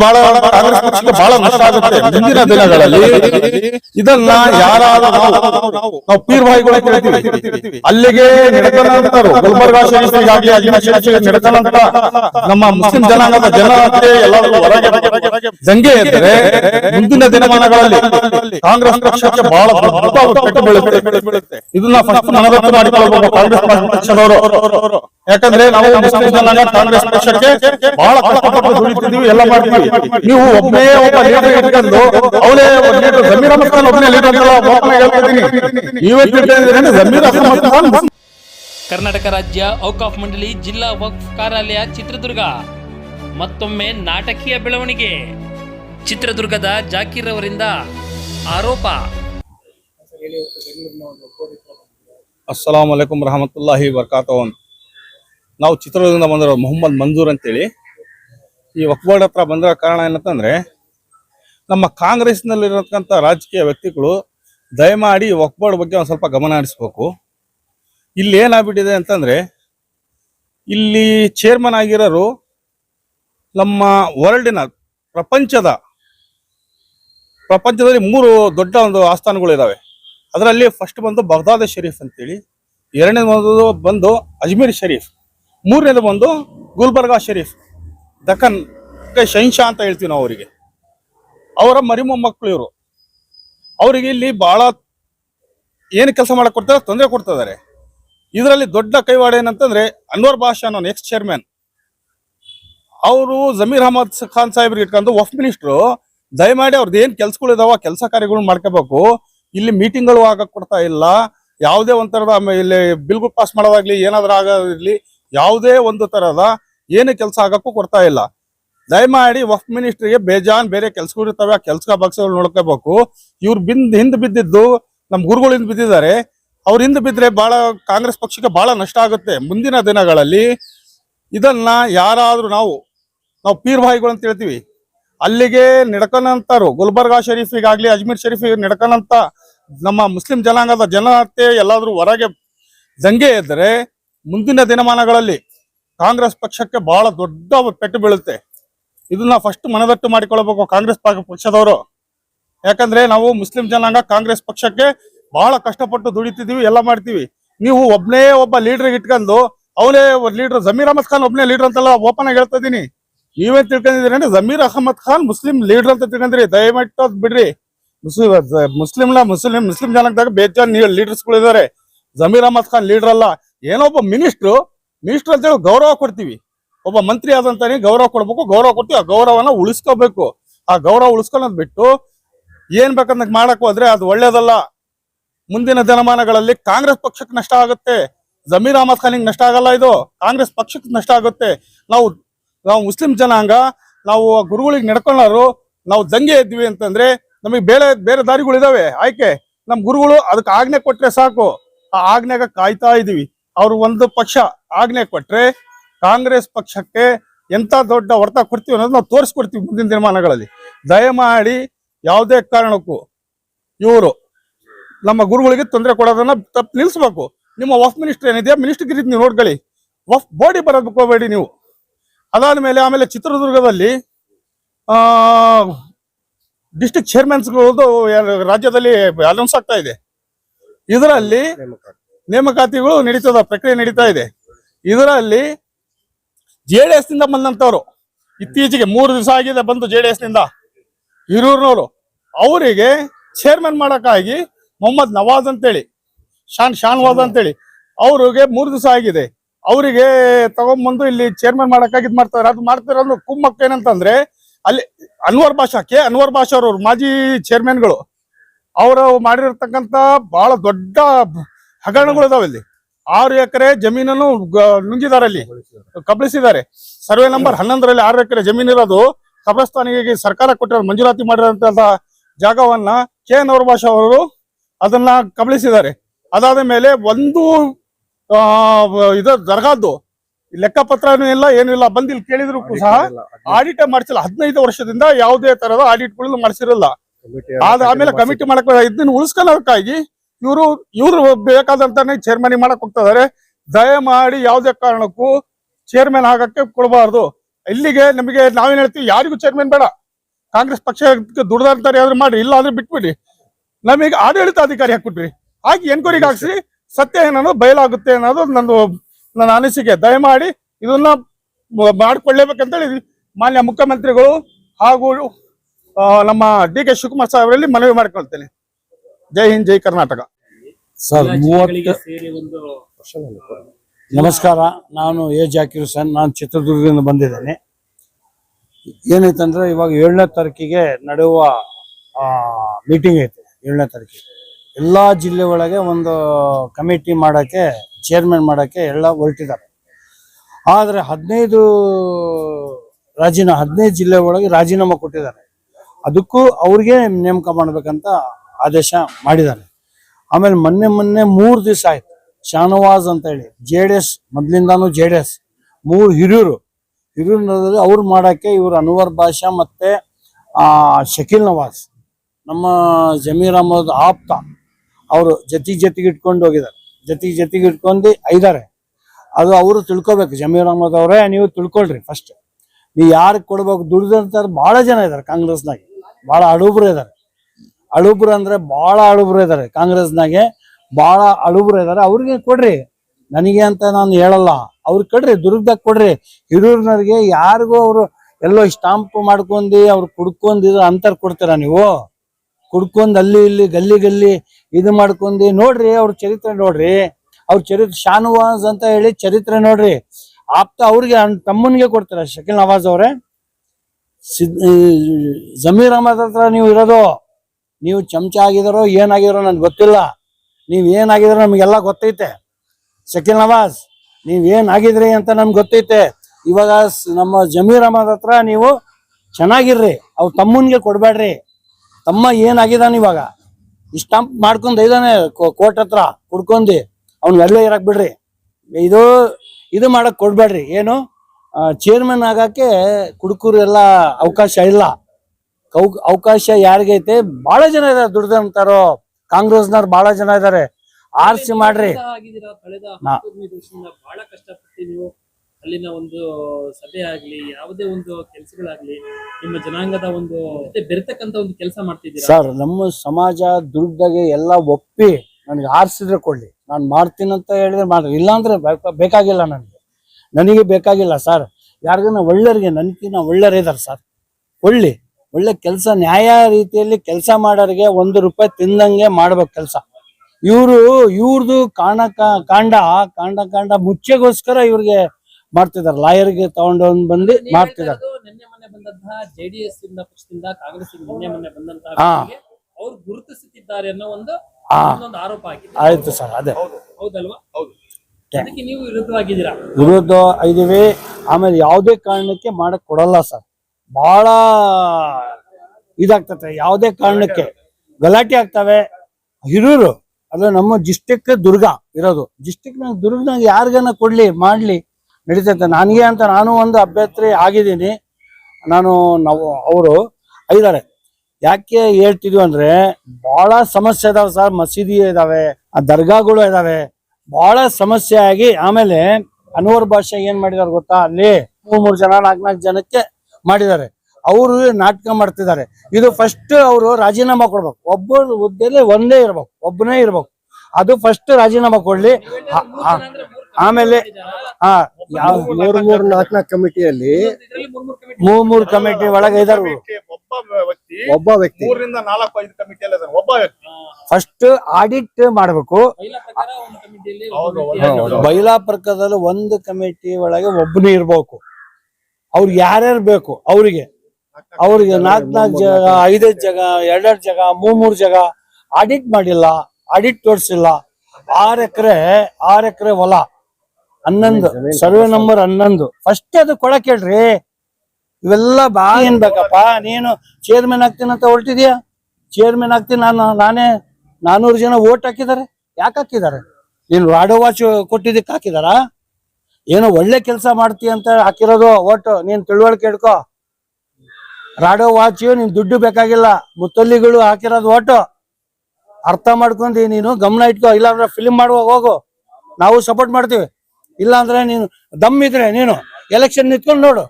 ಬಹಳ ಕಾಂಗ್ರೆಸ್ ಪಕ್ಷಕ್ಕೆ ಬಹಳ ನಷ್ಟ ಆಗುತ್ತೆ. ಮುಂದಿನ ದಿನಗಳಲ್ಲಿ ಇದನ್ನ ಯಾರಾದರೂ ನಾವು ಪೀರ್ವಾಯಿಗಳು ಹೇಳ್ತೀವಿ ಅಲ್ಲಿಗೆ ನಡೆದಂತರು ಗುಲ್ಬರ್ಗಾ ಶರೀಫಿಗಾಗಿ ಅಲ್ಲಿನ ಶರೀಫಿಗೆ ನಡ್ಕೊಂಡಂತ ನಮ್ಮ ಮುಸ್ಲಿಂ ಜನಾಂಗದ ಜನ ಎಲ್ಲರೂ ಹೊರಗೆ ದಂಗೆ ಇದ್ದರೆ ಮುಂದಿನ ದಿನಮಾನಗಳಲ್ಲಿ ಕಾಂಗ್ರೆಸ್ ಪಕ್ಷಕ್ಕೆ ಬಹಳ ದೊಡ್ಡ ಬೀಳುತ್ತೆ ಇದನ್ನ ಫಸ್ಟ್ ಮನದಟ್ಟು ಮಾಡಿಕೊಳ್ಳಬೇಕು ಕಾಂಗ್ರೆಸ್ ಪಕ್ಷದವರು ಯಾಕಂದ್ರೆ ನಾವು ಕಾಂಗ್ರೆಸ್ ಪಕ್ಷಕ್ಕೆ ಬಹಳ ಕಷ್ಟಪಟ್ಟು ದುಡಿತಿದ್ದೀವಿ ಎಲ್ಲ ಮಾಡ್ತೀವಿ. ನೀವು ಒಬ್ಬನೇ ಒಬ್ಬ ಲೀಡರ್ ಇಟ್ಕೊಂಡು ಅವನೇ ಲೀಡರ್ ಜಮೀರ್ ಅಹಮದ್ ಒಬ್ಬನೇ ಲೀಡರ್ ಹೇಳ್ತಿದ್ದೀನಿ. ನೀವೇ ತಿಳ್ಕೊಂಡಿದ್ರೆ ಜಮೀರ್ ಅಹಮದ್ ಕರ್ನಾಟಕ ರಾಜ್ಯ ಔಕಾಫ್ ಮಂಡಳಿ ಜಿಲ್ಲಾ ವಕ್ಫ್ ಕಾರ್ಯಾಲಯ ಚಿತ್ರದುರ್ಗ. ಮತ್ತೊಮ್ಮೆ ನಾಟಕೀಯ ಬೆಳವಣಿಗೆ. ಚಿತ್ರದುರ್ಗದ ಜಾಕೀರ್ ಅವರಿಂದ ಆರೋಪ. ಅಸ್ಸಲಾಂ ವಲೈಕುಂ ರಹಮತುಲ್ಲಾಹಿ ವರ್ಕಾತವನ್ ನಾವು ಚಿತ್ರದುರ್ಗದಿಂದ ಬಂದಿರೋ ಮೊಹಮ್ಮದ್ ಮಂಜೂರ್ ಅಂತೇಳಿ. ಈ ವಕ್ಬೋರ್ಡ್ ಹತ್ರ ಬಂದಿರೋ ಕಾರಣ ಏನಂತಂದ್ರೆ, ನಮ್ಮ ಕಾಂಗ್ರೆಸ್ನಲ್ಲಿರತಕ್ಕಂಥ ರಾಜಕೀಯ ವ್ಯಕ್ತಿಗಳು ದಯಮಾಡಿ ವಕ್ಬೋರ್ಡ್ ಬಗ್ಗೆ ಒಂದು ಸ್ವಲ್ಪ ಗಮನ ಹರಿಸ್ಬೇಕು. ಇಲ್ಲಿ ಏನಾಗ್ಬಿಟ್ಟಿದೆ ಅಂತಂದ್ರೆ, ಇಲ್ಲಿ ಚೇರ್ಮನ್ ಆಗಿರೋರು ನಮ್ಮ ವರ್ಲ್ಡಿನ ಪ್ರಪಂಚದ, ಪ್ರಪಂಚದಲ್ಲಿ ಮೂರು ದೊಡ್ಡ ಒಂದು ಆಸ್ಥಾನಗಳು ಇದಾವೆ. ಅದರಲ್ಲಿ ಫಸ್ಟ್ ಬಂದು ಬಗ್ದಾದ ಶರೀಫ್ ಅಂತೇಳಿ ಎರಡನೇ ಬಂದು ಬಂದು ಅಜ್ಮೀರ್ ಶರೀಫ್. ಮೂರನೇದು ಬಂದು ಗುಲ್ಬರ್ಗಾ ಶರೀಫ್, ದಖನ್ ಶೈನ್ಶಾ ಅಂತ ಹೇಳ್ತೀವಿ ನಾವು ಅವರಿಗೆ. ಅವರ ಮರಿಮೊಮ್ಮಕ್ಕಳು ಇವರು. ಅವರಿಗೆ ಇಲ್ಲಿ ಬಹಳ ಏನು ಕೆಲಸ ಮಾಡಕ್ ಕೊಡ್ತಾರೆ, ತೊಂದರೆ ಕೊಡ್ತಾ ಇದಾರೆ. ಇದರಲ್ಲಿ ದೊಡ್ಡ ಕೈವಾಡ ಏನಂತಂದ್ರೆ ಅನ್ವರ್ ಬಾಷಾ ಅನ್ನೋ ಎಕ್ಸ್ ಚೇರ್ಮನ್ ಅವರು ಜಮೀರ್ ಅಹಮದ್ ಖಾನ್ ಸಾಹೇಬ್ರಿಗೆ ಇಟ್ಕೊಂಡು ವಫ್ ಮಿನಿಸ್ಟ್ರು, ದಯಮಾಡಿ ಅವ್ರದ್ದು ಏನು ಕೆಲ್ಸಗಳು ಇದಾವ, ಕೆಲಸ ಕಾರ್ಯಗಳು ಮಾಡ್ಕೋಬೇಕು. ಇಲ್ಲಿ ಮೀಟಿಂಗ್ಗಳು ಆಗಕ್ಕೆ ಕೊಡ್ತಾ ಇಲ್ಲ. ಯಾವುದೇ ಒಂಥರದ ಇಲ್ಲಿ ಬಿಲ್ಗಳು ಪಾಸ್ ಮಾಡೋದಾಗ್ಲಿ, ಏನಾದ್ರೂ ಆಗೋದಿರ್ಲಿ ಯಾವುದೇ ಒಂದು ತರಹದ ಏನು ಕೆಲಸ ಆಗಕ್ಕೂ ಕೊಡ್ತಾ ಇಲ್ಲ. ದಯಮಾಡಿ ವಫ್ ಮಿನಿಸ್ಟ್ರಿಗೆ ಬೇಜಾನ್ ಬೇರೆ ಕೆಲ್ಸಗಳಿರ್ತವೆ ಆ ಕೆಲ್ಸ ಬಗ್ಸಗಳು ನೋಡ್ಕೋಬೇಕು. ಇವ್ರು ಬಿಂದ್ ಹಿಂದ್ ಬಿದ್ದಿದ್ದು ನಮ್ಮ ಗುರುಗಳು ಹಿಂದ್ ಬಿದ್ದಿದ್ದಾರೆ. ಅವ್ರ ಹಿಂದ್ ಬಿದ್ರೆ ಬಹಳ ಕಾಂಗ್ರೆಸ್ ಪಕ್ಷಕ್ಕೆ ಬಹಳ ನಷ್ಟ ಆಗುತ್ತೆ. ಮುಂದಿನ ದಿನಗಳಲ್ಲಿ ಇದನ್ನ ಯಾರಾದ್ರೂ ನಾವು ನಾವು ಪೀರ್ ಭಾಯಿಗಳು ಅಂತ ಹೇಳ್ತೀವಿ. ಅಲ್ಲಿಗೆ ನಡ್ಕೊಂಡಂತಾರು ಗುಲ್ಬರ್ಗಾ ಶರೀಫಿಗಾಗ್ಲಿ, ಅಜ್ಮೀರ್ ಶರೀಫಿಗೆ ನಡ್ಕನಂತ ನಮ್ಮ ಮುಸ್ಲಿಂ ಜನಾಂಗದ ಜನತೆ ಎಲ್ಲಾದ್ರೂ ಹೊರಗೆ ದಂಗೆ ಇದ್ದರೆ ಮುಂದಿನ ದಿನಮಾನಗಳಲ್ಲಿ ಕಾಂಗ್ರೆಸ್ ಪಕ್ಷಕ್ಕೆ ಬಹಳ ದೊಡ್ಡ ಪೆಟ್ಟು ಬೀಳುತ್ತೆ. ಇದನ್ನ ಫಸ್ಟ್ ಮನದಟ್ಟು ಮಾಡಿಕೊಳ್ಳಬೇಕು ಕಾಂಗ್ರೆಸ್ ಪಕ್ಷದವರು. ಯಾಕಂದ್ರೆ ನಾವು ಮುಸ್ಲಿಂ ಜನಾಂಗ ಕಾಂಗ್ರೆಸ್ ಪಕ್ಷಕ್ಕೆ ಬಹಳ ಕಷ್ಟಪಟ್ಟು ದುಡಿತಿದ್ದೀವಿ, ಎಲ್ಲ ಮಾಡ್ತೀವಿ. ನೀವು ಒಬ್ನೇ ಒಬ್ಬ ಲೀಡರ್ ಇಟ್ಕೊಂಡು ಅವನೇ ಲೀಡರ್ ಜಮೀರ್ ಅಹಮದ್ ಖಾನ್ ಒಬ್ನೇ ಲೀಡರ್ ಅಂತೆಲ್ಲ ಓಪನ್ ಆಗಿ ಹೇಳ್ತಾ ಇದೀನಿ. ನೀವೇನ್ ತಿಳ್ಕೊಂಡಿದ್ದೀರಿ ಅಂದ್ರೆ ಜಮೀರ್ ಅಹಮದ್ ಖಾನ್ ಮುಸ್ಲಿಂ ಲೀಡರ್ ಅಂತ ತಿಳ್ಕೊಂಡ್ರಿ. ದಯವಿಟ್ಟು ಬಿಡ್ರಿ. ಮುಸ್ಲಿಂ ಮುಸ್ಲಿಂನ ಮುಸ್ಲಿಂ ಮುಸ್ಲಿಂ ಜನಾಂಗದಾಗ ಬೇಜಾನ್ ಲೀಡರ್ಸ್ಗಳಿದ್ದಾರೆ ಜಮೀರ್ ಅಹಮದ್ ಖಾನ್ ಲೀಡರ್ ಅಲ್ಲ. ಏನೋ ಒಬ್ಬ ಮಿನಿಸ್ಟ್ರು, ಮಿನಿಸ್ಟರ್ ಅಂತ ಹೇಳಿ ಗೌರವ ಕೊಡ್ತೀವಿ. ಒಬ್ಬ ಮಂತ್ರಿ ಆದಂತಾನೆ ಗೌರವ ಕೊಡ್ಬೇಕು, ಗೌರವ ಕೊಡ್ತೀವಿ, ಆ ಗೌರವನ ಉಳಿಸ್ಕೋಬೇಕು. ಆ ಗೌರವ ಉಳಿಸ್ಕೊಳ್ಳೋದ್ ಬಿಟ್ಟು ಏನ್ ಬೇಕಂದ್ ಮಾಡಕ್ ಹೋದ್ರೆ ಅದು ಒಳ್ಳೇದಲ್ಲ. ಮುಂದಿನ ದಿನಮಾನಗಳಲ್ಲಿ ಕಾಂಗ್ರೆಸ್ ಪಕ್ಷಕ್ಕೆ ನಷ್ಟ ಆಗುತ್ತೆ. ಜಮೀರ್ ಅಹಮದ್ ಖಾನಿಗೆ ನಷ್ಟ ಆಗಲ್ಲ ಇದು. ಕಾಂಗ್ರೆಸ್ ಪಕ್ಷಕ್ಕೆ ನಷ್ಟ ಆಗುತ್ತೆ. ನಾವು ನಾವು ಮುಸ್ಲಿಂ ಜನಾಂಗ, ನಾವು ಗುರುಗಳಿಗೆ ನಡ್ಕೊಳ್ಳೋರು, ನಾವು ದಂಗೆ ಇದ್ವಿ ಅಂತಂದ್ರೆ ನಮಗೆ ಬೇರೆ ಬೇರೆ ದಾರಿಗಳು ಇದಾವೆ ಆಯ್ಕೆ. ನಮ್ಮ ಗುರುಗಳು ಅದಕ್ಕೆ ಆಜ್ಞೆ ಕೊಟ್ರೆ ಸಾಕು. ಆ ಆಜ್ಞೆಗ ಕಾಯ್ತಾ ಇದೀವಿ ಅವ್ರು ಒಂದು ಪಕ್ಷ ಆಜ್ಞೆ ಕೊಟ್ರೆ ಕಾಂಗ್ರೆಸ್ ಪಕ್ಷಕ್ಕೆ ಎಂತ ದೊಡ್ಡ ಹೊಡೆತ ಕೊಡ್ತೀವಿ ಅನ್ನೋದು ನಾವು ತೋರಿಸ್ಕೊಡ್ತೀವಿ ಮುಂದಿನ ದಿನಮಾನಗಳಲ್ಲಿ. ದಯಮಾಡಿ ಯಾವುದೇ ಕಾರಣಕ್ಕೂ ಇವರು ನಮ್ಮ ಗುರುಗಳಿಗೆ ತೊಂದರೆ ಕೊಡೋದನ್ನ ತಪ್ಪು ನಿಲ್ಲಿಸ್ಬೇಕು ನಿಮ್ಮ ವಫ್ ಮಿನಿಸ್ಟರ್ ಏನಿದೆಯಾ ಮಿನಿಸ್ಟರ್ ಗಿರಿ ನೀವು ನೋಡ್ಕೊಳ್ಳಿ. ವಫ್ ಬಾಡಿ ಬರೋದಕ್ಕೆ ನೀವು. ಅದಾದ ಮೇಲೆ ಆಮೇಲೆ ಚಿತ್ರದುರ್ಗದಲ್ಲಿ, ಆ ಡಿಸ್ಟ್ರಿಕ್ಟ್ ಚೇರ್ಮನ್ಸ್ಗಳದ್ದು ರಾಜ್ಯದಲ್ಲಿ ಅನೌನ್ಸ್ ಆಗ್ತಾ ಇದೆ. ಇದರಲ್ಲಿ ನೇಮಕಾತಿಗಳು ನಡೀತದ, ಪ್ರಕ್ರಿಯೆ ನಡೀತಾ ಇದೆ. ಇದರಲ್ಲಿ ಜೆ ಡಿ ಎಸ್ನಿಂದ ಬಂದಂತವ್ರು ಇತ್ತೀಚೆಗೆ ಮೂರು ದಿವಸ ಆಗಿದೆ ಬಂದು ಜೆ ಡಿ ಎಸ್ನಿಂದ ಹಿರೂರ್ನವರು ಅವರಿಗೆ ಚೇರ್ಮನ್ ಮಾಡಕ್ಕಾಗಿ ಮೊಹಮ್ಮದ್ ನವಾಜ್ ಅಂತೇಳಿ, ಶಾನ್ ಶಾನ್ವಾಜ್ ಅಂತೇಳಿ, ಅವ್ರಿಗೆ ಮೂರು ದಿವಸ ಆಗಿದೆ. ಅವರಿಗೆ ತಗೊಂಡ್ಬಂದು ಇಲ್ಲಿ ಚೇರ್ಮನ್ ಮಾಡಕ್ಕಾಗಿ ಇದ್ ಮಾಡ್ತಾರೆ. ಅದು ಮಾಡ್ತಿರೋದು ಕುಮ್ಮಕ್ಕ ಏನಂತಂದ್ರೆ, ಅಲ್ಲಿ ಅನ್ವರ್ ಬಾಷಾ ಕೆ ಅನ್ವರ್ ಬಾಷಾ ಅವರು ಮಾಜಿ ಚೇರ್ಮನ್ಗಳು ಅವರು ಮಾಡಿರ್ತಕ್ಕಂತ ಬಹಳ ದೊಡ್ಡ ಹಗರಣಗಳು ಇದಾವೆ ಇಲ್ಲಿ. ಆರು ಎಕರೆ ಜಮೀನನ್ನು ನುಂಗಿದ್ದಾರೆ ಅಲ್ಲಿ. ಕಬಳಿಸಿದ್ದಾರೆ. ಸರ್ವೆ ನಂಬರ್ ಹನ್ನೊಂದರಲ್ಲಿ ಆರು ಎಕರೆ ಜಮೀನು ಇರೋದು ಕಬ್ರಸ್ತಾನಿಗೆ ಸರ್ಕಾರ ಕೊಟ್ಟಿರೋ ಮಂಜೂರಾತಿ ಮಾಡಿರೋಂತಹ ಜಾಗವನ್ನ ಕೆ ಬಾಷಾ ಅವರು ಅದನ್ನ ಕಬಳಿಸಿದ್ದಾರೆ. ಅದಾದ ಮೇಲೆ ಒಂದು ಇದು ದರ್ಗಾದ್ದು ಲೆಕ್ಕಪತ್ರನೂ ಇಲ್ಲ ಏನೂ ಇಲ್ಲ. ಬಂದು ಇಲ್ಲಿ ಕೇಳಿದ್ರು ಸಹ ಆಡಿಟ್ ಮಾಡಿಸಿಲ್ಲ. ಹದಿನೈದು ವರ್ಷದಿಂದ ಯಾವುದೇ ತರದ ಆಡಿಟ್ಗಳನ್ನು ಮಾಡಿಸಿರಲ್ಲ. ಆದ ಆಮೇಲೆ ಕಮಿಟಿ ಮಾಡಕ್ ಇದನ್ನ ಉಳಿಸ್ಕೊಳ್ಳೋದಕ್ಕಾಗಿ ಇವರು ಇವರು ಬೇಕಾದಂತಾನೆ ಚೇರ್ಮನ್ ಮಾಡಕ್ ಹೋಗ್ತಾ ಇದಾರೆ ದಯಮಾಡಿ ಯಾವುದೇ ಕಾರಣಕ್ಕೂ ಚೇರ್ಮನ್ ಆಗಕ್ಕೆ ಕೊಡಬಾರ್ದು. ಇಲ್ಲಿಗೆ ನಮಗೆ ನಾವೇನ್ ಹೇಳ್ತೀವಿ, ಯಾರಿಗೂ ಚೇರ್ಮನ್ ಬೇಡ. ಕಾಂಗ್ರೆಸ್ ಪಕ್ಷ ದುಡ್ದಂತಾರೆ ಯಾವ್ದು ಮಾಡಿ ಇಲ್ಲ ಅಂದ್ರೆ ಬಿಟ್ಬಿಡಿ. ನಮಗೆ ಆಡಳಿತಾಧಿಕಾರಿ ಹಾಕ್ಬಿಟ್ರಿ. ಹಾಗೆ ಎನ್ಕ್ವೈರಿಗೆ ಹಾಕ್ಸಿ, ಸತ್ಯ ಏನನ್ನೋ ಬಯಲಾಗುತ್ತೆ ಅನ್ನೋದು ನಂದು ನನ್ನ ಅನಿಸಿಕೆ. ದಯಮಾಡಿ ಇದನ್ನ ಮಾಡ್ಕೊಳ್ಳೇಬೇಕಂತ ಹೇಳಿ ಮಾನ್ಯ ಮುಖ್ಯಮಂತ್ರಿಗಳು ಹಾಗೂ ನಮ್ಮ ಡಿ ಕೆ ಶಿವಕುಮಾರ್ ಸಾಹೇಬರಲ್ಲಿ ಮನವಿ ಮಾಡ್ಕೊಳ್ತೇನೆ. ಜೈ ಹಿಂದ್ ಜೈ ಕರ್ನಾಟಕ. ಸರ್ ಮೂವತ್ತು ಸೇರಿ ಒಂದು ನಮಸ್ಕಾರ ನಾನು ಎ ಜಾಕಿರ್ ಹುಸೇನ್ ನಾನು ಚಿತ್ರದುರ್ಗದಿಂದ ಬಂದಿದ್ದೇನೆ. ಏನೈತಂದ್ರೆ ಇವಾಗ ಏಳನೇ ತಾರೀಕಿಗೆ ನಡೆಯುವ ಮೀಟಿಂಗ್ ಐತೆ ಏಳನೇ ತಾರೀಕಿಗೆ. ಎಲ್ಲಾ ಜಿಲ್ಲೆ ಒಳಗೆ ಒಂದು ಕಮಿಟಿ ಮಾಡಕ್ಕೆ ಚೇರ್ಮನ್ ಮಾಡಕ್ಕೆ ಎಲ್ಲ ಹೊರಟಿದ್ದಾರೆ. ಆದ್ರೆ ಹದಿನೈದು ರಾಜೀನಾಮೆ ಹದಿನೈದು ಜಿಲ್ಲೆ ಒಳಗೆ ರಾಜೀನಾಮೆ ಕೊಟ್ಟಿದ್ದಾರೆ. ಅದಕ್ಕೂ ಅವ್ರಿಗೆ ನೇಮಕ ಮಾಡ್ಬೇಕಂತ ಆದೇಶ ಮಾಡಿದ್ದಾರೆ. ಆಮೇಲೆ ಮೊನ್ನೆ ಮೊನ್ನೆ ಮೂರು ದಿವಸ ಆಯ್ತು. ಶಾನವಾಜ್ ಅಂತ ಹೇಳಿ, ಜೆ ಡಿ ಎಸ್, ಮೊದ್ಲಿಂದಾನು ಜೆ ಡಿ ಎಸ್, ಮೂರು ಹಿರಿಯರು. ಹಿರಿಯರು ಅವ್ರು ಮಾಡಕ್ಕೆ ಇವರು ಅನ್ವರ್ ಬಾಷಾ ಮತ್ತೆ, ಆ, ಶಕೀಲ್ ನವಾಜ್, ನಮ್ಮ ಜಮೀರ್ ಅಹಮದ್ ಆಪ್ತ, ಅವರು ಜತಿ ಜತಿಗೆ ಇಟ್ಕೊಂಡು ಹೋಗಿದ್ದಾರೆ. ಜತಿ ಜತಿಗೆ ಇಟ್ಕೊಂಡು ಐದಾರೆ. ಅದು ಅವರು ತಿಳ್ಕೊಬೇಕು. ಜಮೀರ್ ಅಹಮದ್ ಅವರೇ, ನೀವು ತಿಳ್ಕೊಳ್ರಿ ಫಸ್ಟ್ ನೀವು ಯಾರಿಗೆ ಕೊಡ್ಬೇಕು? ದುಡ್ದಂತಾರೆ ಬಹಳ ಜನ ಇದ್ದಾರೆ ಕಾಂಗ್ರೆಸ್ನಾಗೆ. ಬಹಳ ಅಡುಬ್ರು ಇದ್ದಾರೆ. ಅಳುಬ್ರು ಅಂದ್ರೆ ಬಹಳ ಅಳುಬ್ರು ಇದ್ದಾರೆ ಕಾಂಗ್ರೆಸ್ನಾಗೆ ಬಹಳ ಅಳುಬ್ರು ಇದ್ದಾರೆ ಅವ್ರಿಗೆ ಕೊಡ್ರಿ. ನನಗೆ ಅಂತ ನಾನು ಹೇಳಲ್ಲ. ಅವ್ರಿಗೆ ಕೊಡ್ರಿ, ದುರ್ಗದಾಗ ಕೊಡ್ರಿ. ಹಿರಿಯೂರ್ನವ್ರಿಗೆ ಯಾರಿಗೂ ಅವರು ಎಲ್ಲೋ ಸ್ಟಾಂಪ್ ಮಾಡ್ಕೊಂಡಿ ಅವ್ರು ಕುಡ್ಕೊಂಡಿದ್ರು ಅಂತರ್ ಕೊಡ್ತೀರಾ ನೀವು? ಕುಡ್ಕೊಂಡ್ ಅಲ್ಲಿ ಇಲ್ಲಿ ಗಲ್ಲಿ ಗಲ್ಲಿ ಇದು ಮಾಡ್ಕೊಂಡಿ ನೋಡ್ರಿ ಅವ್ರ ಚರಿತ್ರೆ ನೋಡ್ರಿ. ಅವ್ರ ಚರಿತ್ರೆ ಶಾನುವಾಸ್ ಅಂತ ಹೇಳಿ ಚರಿತ್ರೆ ನೋಡ್ರಿ. ಆಪ್ತ ಅವ್ರಿಗೆ ತಮ್ಮನ್ಗೆ ಕೊಡ್ತೀರಾ ಶಕೀಲ್ ನವಾಜ್ ಅವ್ರೆ? ಸಿದ್ ಜಮೀರ್ ಅಹಮದ್ ಹತ್ರ ನೀವು ಇರೋದು? ನೀವು ಚಮಚ ಆಗಿದಾರೋ ಏನಾಗಿದಾರೋ ನನ್ಗೆ ಗೊತ್ತಿಲ್ಲ. ನೀವು ಏನಾಗಿದ್ರೋ ನಮಗೆಲ್ಲ ಗೊತ್ತೈತೆ. ಶಕೀಲ್ ನವಾಜ್, ನೀವ್ ಏನಾಗಿದ್ರಿ ಅಂತ ನಮ್ಗೆ ಗೊತ್ತೈತೆ. ಇವಾಗ ನಮ್ಮ ಜಮೀರ್ ಅಹಮದ್ ಹತ್ರ ನೀವು ಚೆನ್ನಾಗಿರ್ರಿ, ಅವ್ರ ತಮ್ಮನ್ಗೆ ಕೊಡ್ಬೇಡ್ರಿ. ತಮ್ಮ ಏನಾಗಿದಾನ ಇವಾಗ? ಇಷ್ಟಂಪ್ ಮಾಡ್ಕೊಂಡು ಇದಾನೆ ಕೋರ್ಟ್ ಹತ್ರ ಕುಡ್ಕೊಂಡಿ, ಅವ್ನ್ ಎಲ್ಲೇ ಇರಕ್ ಬಿಡ್ರಿ. ಇದು ಇದು ಮಾಡಕ್ ಕೊಡ್ಬೇಡ್ರಿ. ಏನು? ಚೇರ್ಮನ್ ಆಗಕ್ಕೆ ಕುಡುಕರು ಎಲ್ಲ ಅವಕಾಶ ಇಲ್ಲ. ಕೌ- ಅವಕಾಶ ಯಾರಿಗೈತೆ ಬಹಳ ಜನ ಇದಾರೆ. ದುಡ್ದಂತಾರೋ ಕಾಂಗ್ರೆಸ್ನವ್ರು ಬಹಳ ಜನ ಇದಾರೆ. ಆರ್ಸಿ ಮಾಡ್ರಿ. ಕಳೆದ ವರ್ಷದಿಂದ ಬಹಳ ಕಷ್ಟಪಟ್ಟು ನೀವು. ಅಲ್ಲಿನ ಒಂದು ಸಭೆ ಆಗ್ಲಿ ಯಾವುದೇ ಒಂದು ಕೆಲಸಗಳಾಗ್ಲಿ ನಿಮ್ಮ ಜನಾಂಗದ ಒಂದು ಬೆರತಕ್ಕಂತ ಒಂದು ಕೆಲಸ ಮಾಡ್ತಿದ್ದೀರಾ? ಸರ್ ನಮ್ಮ ಸಮಾಜ ದುರ್ಗದಾಗೆ ಎಲ್ಲ ಒಪ್ಪಿ ನನಗೆ ಆರಿಸಿದ್ರೆ ಕೊಡ್ಲಿ. ನಾನು ಮಾಡ್ತೀನಿ ಅಂತ ಹೇಳಿದ್ರೆ ಮಾಡ್ರಿ. ಇಲ್ಲಾಂದ್ರೆ ಬೇಕ- ಬೇಕಾಗಿಲ್ಲ ನನಗೆ. ನನಗೆ ಬೇಕಾಗಿಲ್ಲ ಸರ್. ಯಾರಿಗನ ಒಳ್ಳೆಯರಿಗೆ ನನ್ಕಿನ ಒಳ್ಳೆಯರಿದ್ದಾರೆ ಸರ್. ಒಳ್ಳಿ ಒಳ್ಳೆ ಕೆಲಸ ನ್ಯಾಯ ರೀತಿಯಲ್ಲಿ ಕೆಲಸ ಮಾಡೋರಿಗೆ ಒಂದು ರೂಪಾಯಿ ತಿಂದಂಗೆ ಮಾಡ್ಬೇಕು ಕೆಲಸ. ಇವರು ಇವ್ರದ್ದು ಕಾಣ ಕಾಂಡ ಕಾಂಡ ಕಾಂಡ ಮುಚ್ಚೆಗೋಸ್ಕರ ಇವ್ರಿಗೆ ಮಾಡ್ತಿದ್ದಾರೆ ಲಾಯರ್ಗೆ ತಗೊಂಡು ಬಂದು ಮಾಡ್ತಿದ್ದಾರೆ ಹೇಳ್ತಾ ಮೊನ್ನೆ ಬಂದಂತಹ ಜೆಡಿಎಸ್ ಇಂದ ಪಕ್ಷದಿಂದ ಕಾಂಗ್ರೆಸ್ ನಿನ್ನೆ ಮೊನ್ನೆ ಬಂದಂತಹ ಹಾ. ಗುರುತಿಸುತ್ತಿದ್ದಾರೆ ಅನ್ನೋ ಒಂದು ಹಾ. ಆರೋಪ ಆಗಿದೆ ಆಯ್ತು ಸರ್ ಅದೇ. ಹೌದಲ್ವಾ? ಹೌದು. ಅದಕ್ಕೆ ನೀವು ವಿರುದ್ಧವಾಗಿದ್ದೀರಾ? ವಿರುದ್ಧ ಇದೀವಿ ಆಮೇಲೆ ಯಾವುದೇ ಕಾರಣಕ್ಕೆ ಮಾಡಕ್ ಕೊಡಲ್ಲ ಸರ್. ಬಹಳ ಇದಾಗ್ತತೆ. ಯಾವುದೇ ಕಾರಣಕ್ಕೆ ಗಲಾಟೆ ಆಗ್ತವೆ. ಹಿರೂರು ಅದು ನಮ್ಮ ಡಿಸ್ಟಿಕ್ ದುರ್ಗ ಇರೋದು. ಡಿಸ್ಟಿಕ್ ನಾಗ ದುರ್ಗನಾಗ ಯಾರಿಗನ ಕೊಡ್ಲಿ, ಮಾಡ್ಲಿ ನಡೀತೈತೆ. ನನಗೆ ಅಂತ ನಾನು ಒಂದು ಅಭ್ಯರ್ಥಿ ಆಗಿದ್ದೀನಿ. ನಾನು, ನಾವು, ಅವರು ಐದಾರೆ ಯಾಕೆ ಹೇಳ್ತಿದ್ವಿ ಅಂದ್ರೆ ಬಹಳ ಸಮಸ್ಯೆ ಇದಾವೆ ಸರ್. ಮಸೀದಿ ಇದಾವೆ, ಆ ದರ್ಗಾಗಳು ಇದಾವೆ. ಬಹಳ ಸಮಸ್ಯೆ ಆಗಿ ಆಮೇಲೆ ಅನ್ವರ್ ಭಾಷೆ ಏನ್ ಮಾಡಿದಾರೆ ಗೊತ್ತಾ? ಅಲ್ಲಿ ಮೂರ್ ಮೂರ್ ಜನ, ನಾಲ್ಕ್ ನಾಲ್ಕು ಜನಕ್ಕೆ ಮಾಡಿದ್ದಾರೆ. ಅವರು ನಾಟಕ ಮಾಡ್ತಿದ್ದಾರೆ? ಇದು ಫಸ್ಟ್ ಅವರು ರಾಜೀನಾಮೆ ಕೊಡ್ಬೇಕು. ಒಬ್ಬ ಹುದ್ದೆಯಲ್ಲಿ ಒಂದೇ ಇರ್ಬೇಕು ಒಬ್ಬನೇ ಇರ್ಬೇಕು. ಅದು ಫಸ್ಟ್ ರಾಜೀನಾಮೆ ಕೊಡ್ಲಿ. ಆಮೇಲೆ ಹಾ ಯಾವ ಮೂರ್ ಮೂರ್ ನಾಲ್ಕ್ ನಾಲ್ಕು ಕಮಿಟಿಯಲ್ಲಿ ಮೂರ್ ಮೂರ್ ಕಮಿಟಿ ಒಳಗೆ ಇದಾರೆ. ಒಬ್ಬ ವ್ಯಕ್ತಿ ಒಬ್ಬ ವ್ಯಕ್ತಿ. ಮೂರರಿಂದ ನಾಲ್ಕು ಐದು ಕಮಿಟಿಯಲ್ಲಿ ಇದ್ದಾನೆ ಒಬ್ಬ ವ್ಯಕ್ತಿ. ಫಸ್ಟ್ ಆಡಿಟ್ ಮಾಡ್ಬೇಕು. ಬೈಲಾಪರ್ಕದಲ್ಲಿ ಒಂದು ಕಮಿಟಿ ಒಳಗೆ ಒಬ್ಬನೇ ಇರ್ಬೇಕು. ಅವ್ರು ಯಾರ್ಯಾರು ಬೇಕು? ಅವ್ರಿಗೆ. ಅವ್ರಿಗೆ ನಾಲ್ಕ್ ನಾಲ್ಕು ಜಾಗ ಐದೈದು ಜಾಗ ಎರಡೆರಡು ಜಾಗ ಮೂರ್ ಮೂರ್ ಜಾಗ ಆಡಿಟ್ ಮಾಡಿಲ್ಲ ಆಡಿಟ್ ತೋರಿಸಿಲ್ಲ. ಆರ್ ಎಕರೆ ಆರ್ ಎಕರೆ ಹೊಲ ಹನ್ನೊಂದು ಸರ್ವೆ ನಂಬರ್ ಹನ್ನೊಂದು. ಫಸ್ಟ್ ಅದು ಕೊಡಕ್ ಹೇಳ್ರಿ. ಇವೆಲ್ಲ ಬಾ ಏನ್ ಬೇಕಪ್ಪ? ನೀನು ಚೇರ್ಮನ್ ಆಗ್ತೀನಿ ಅಂತ ಹೊರಟಿದ್ಯಾ? ಚೇರ್ಮನ್ ಆಗ್ತೀನಿ ನಾನು ನಾನೇ ನಾನೂರು ಜನ ಓಟ್ ಹಾಕಿದ್ದಾರೆ. ಯಾಕೆ ಹಾಕಿದ್ದಾರೆ? ನೀನು ರಾಡೋ ವಾಚ್ ಕೊಟ್ಟಿದ್ದಕ್ಕೆ ಹಾಕಿದಾರ? ಏನೋ ಒಳ್ಳೆ ಕೆಲಸ ಮಾಡ್ತೀಯ ಅಂತ ಹಾಕಿರೋದು ಓಟು ನೀನ್ ತಿಳುವಳಿಕೆ ಹಿಡ್ಕೋ. ರಾಡೋ ವಾಚ್, ನಿನ್ ದುಡ್ಡು ಬೇಕಾಗಿಲ್ಲ. ಮುತ್ತಲ್ಲಿಗಳು ಹಾಕಿರೋದು ಓಟು ಅರ್ಥ ಮಾಡ್ಕೊಂಡಿ, ನೀನು ಗಮನ ಇಟ್ಕೋ. ಇಲ್ಲಾಂದ್ರೆ ಫಿಲ್ಮ್ ಮಾಡುವಾಗ ಹೋಗು. ನಾವು ಸಪೋರ್ಟ್ ಮಾಡ್ತೀವಿ. ಇಲ್ಲಾಂದ್ರೆ ನೀನು ದಮ್ ಇದ್ರೆ ನೀನು ಎಲೆಕ್ಷನ್ ನಿಂತ್ಕೊಂಡು ನೋಡು.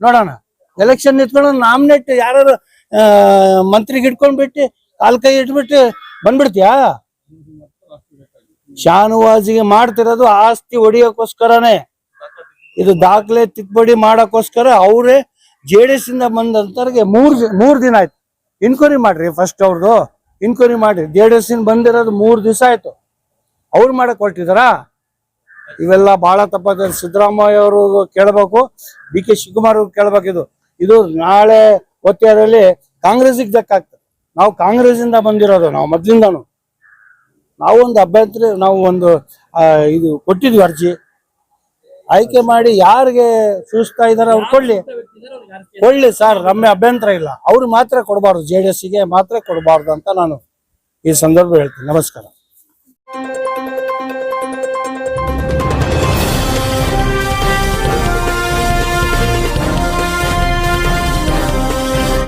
ನೋಡೋಣ. ಎಲೆಕ್ಷನ್ ನಿಂತ್ಕೊಂಡು ನಾಮಿನೇಟ್ ಯಾರು ಮಂತ್ರಿಗೆ ಇಟ್ಕೊಂಡ್ಬಿಟ್ಟು ಕಾಲ್ ಕೈ ಇಟ್ಬಿಟ್ಟು ಬಂದ್ಬಿಡ್ತೀಯಾ? ಶಾನುವಾಜಿಗೆ ಮಾಡ್ತಿರೋದು ಆಸ್ತಿ ಹೊಡಿಯೋಕ್ಕೋಸ್ಕರನೇ ಇದು ದಾಖಲೆ ತಿದ್ದುಪಡಿ ಮಾಡೋಕ್ಕೋಸ್ಕರ ಅವರೇ ಜೆ ಡಿ ಎಸ್ ಇಂದ ಬಂದಂತವ್ರಿಗೆ ಮೂರ್ ಮೂರ್ ದಿನ ಆಯ್ತು. ಇನ್ಕ್ವೈರಿ ಮಾಡ್ರಿ ಫಸ್ಟ್ ಅವ್ರದ್ದು ಇನ್ಕ್ವೈರಿ ಮಾಡ್ರಿ. ಜೆ ಡಿ ಎಸ್ ಇಂದ ಬಂದಿರೋದು ಮೂರ್ ದಿವಸ ಆಯ್ತು. ಅವ್ರು ಮಾಡಕ್ ಹೊರಟಿದಾರಾ? ಇವೆಲ್ಲ ಬಹಳ ತಪ್ಪಾದ ಸಿದ್ದರಾಮಯ್ಯ ಅವರು ಕೇಳಬೇಕು, ಡಿ ಕೆ ಶಿವಕುಮಾರ್ ಅವ್ರು ಕೇಳ್ಬೇಕು ಇದು. ಇದು ನಾಳೆ ಒತ್ತಿಯಲ್ಲಿ ಕಾಂಗ್ರೆಸ್ಗೆ ಧಕ್ಕಾಗ್ತದೆ ನಾವು ಕಾಂಗ್ರೆಸ್ ಇಂದ ಬಂದಿರೋದು, ನಾವು ಮೊದ್ಲಿಂದಾನು. ಒಂದು ಅಭ್ಯರ್ಥಿ, ನಾವು ಒಂದು ಇದು ಕೊಟ್ಟಿದ್ವಿ ಅರ್ಜಿ. ಆಯ್ಕೆ ಮಾಡಿ ಯಾರಿಗೆ ಸೂಚಿಸ್ತಾ ಇದಾರೆ ಅವ್ರು ಕೊಡ್ಲಿ. ಇದ್ದಾರೆ, ಕೊಡ್ಲಿ ಸರ್ ನಮ್ಮ ಅಭ್ಯಂತರ ಇಲ್ಲ. ಅವ್ರು ಮಾತ್ರ ಕೊಡಬಾರ್ದು ಜೆ ಡಿ ಎಸ್ಗೆ ಮಾತ್ರ ಕೊಡಬಾರ್ದು ಅಂತ ನಾನು ಈ ಸಂದರ್ಭ ಹೇಳ್ತೀನಿ. ನಮಸ್ಕಾರ.